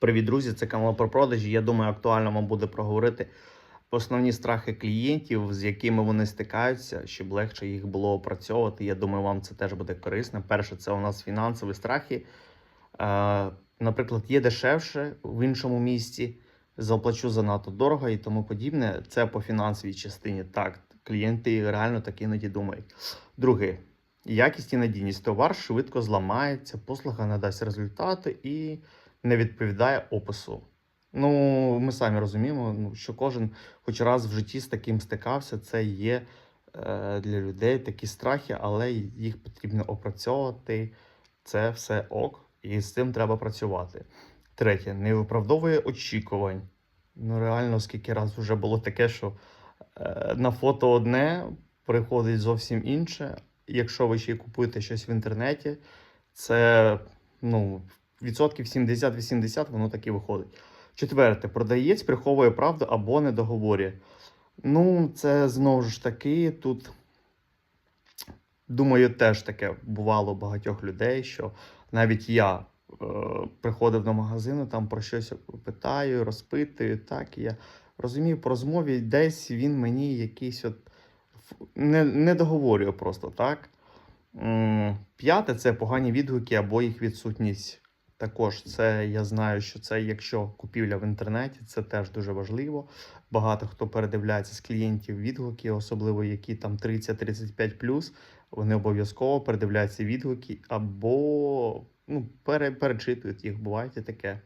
Привіт, друзі! Це канал про продажі. Я думаю, актуально вам буде проговорити основні страхи клієнтів, з якими вони стикаються, щоб легше їх було опрацьовувати. Я думаю, вам це теж буде корисно. Перше, це у нас фінансові страхи. Е, наприклад, є дешевше в іншому місці, заплачу занадто дорого і тому подібне. Це по фінансовій частині. Так, клієнти реально так іноді думають. Друге, якість і надійність. Товар швидко зламається, послуга не дасть результати і не відповідає опису. Ну, ми самі розуміємо, ну, що кожен хоч раз в житті з таким стикався. Це є е, для людей такі страхи, але їх потрібно опрацьовувати. Це все ок, і з цим треба працювати. Третє, не виправдовує очікувань. Ну, реально, скільки раз вже було таке, що е, на фото одне приходить зовсім інше. Якщо ви ще купуєте щось в інтернеті, це ну, відсотків 70-80 воно таки виходить. Четверте, продаєць приховує правду або не договорює. Ну, це знову ж таки тут. Думаю, теж таке бувало багатьох людей, що навіть я е, приходив до магазину, там про щось питаю, розпитую. Так, я розумію, по розмові десь він мені якийсь от не, не договорює просто так. П'яте це погані відгуки або їх відсутність. Також це я знаю, що це якщо купівля в інтернеті, це теж дуже важливо. Багато хто передивляється з клієнтів відгуки, особливо які там 30-35 вони обов'язково передивляються відгуки або ну, пере, перечитують їх. Буває таке.